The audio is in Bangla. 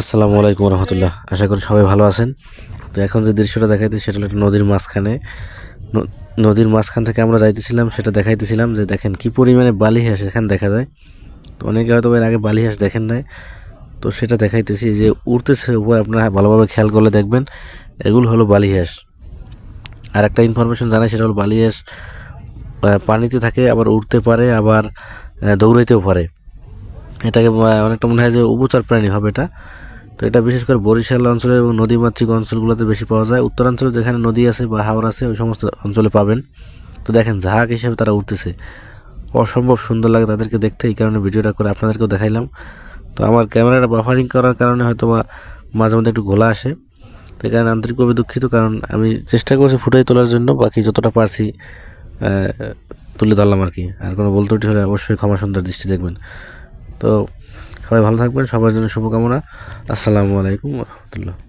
আসসালামু আলাইকুম রহমতুল্লাহ। আশা করি সবাই ভালো আছেন। তো এখন যে দৃশ্যটা দেখাইতে সেটা হলো নদীর মাঝখানে। নদীর মাঝখান থেকে আমরা যাইতেছিলাম, সেটা দেখাইতেছিলাম যে দেখেন কি পরিমাণে বালি হাঁস এখানে দেখা যায়। তো অনেকে হয়তো এর আগে বালি হাঁস দেখেন নাই। তো সেটা দেখাইতেছি যে উড়তেছে উপর, আপনারা ভালোভাবে খেয়াল করলে দেখবেন, এগুলো হলো বালি হাঁস। আর একটা ইনফরমেশন জানাই, সেটা হলো বালি হাঁস পানিতে থাকে, আবার উড়তে পারে, আবার দৌড়াইতেও পারে। এটাকে অনেকটা মনে হয় যে উভচর প্রাণী হবে এটা। তো এটা বিশেষ করে বরিশাল অঞ্চলে এবং নদীমাতৃক অঞ্চলগুলোতে বেশি পাওয়া যায়। উত্তরাঞ্চলে যেখানে নদী আছে বা হাওর আছে, ওই সমস্ত অঞ্চলে পাবেন। তো দেখেন, ঝাঁক হিসেবে তারা উঠতেছে। অসম্ভব সুন্দর লাগে তাদেরকে দেখতে। এই কারণে ভিডিওটা করে আপনাদেরকেও দেখাইলাম। তো আমার ক্যামেরাটা বাফারিং করার কারণে হয়তো বা মাঝে মধ্যে একটু ঘোলা আসে। তো কারণে আন্তরিকভাবে দুঃখিত, কারণ আমি চেষ্টা করছি ফুটাই তোলার জন্য। বাকি যতটা পারছি তুলে ধরলাম আর কি। আর কোনো বলতে হলে অবশ্যই ক্ষমা সুন্দর দৃষ্টি দেখবেন। তো সবাই ভালো থাকবেন সবার জন্য শুভকামনা। আসসালামু আলাইকুম রহমতুল্লাহ।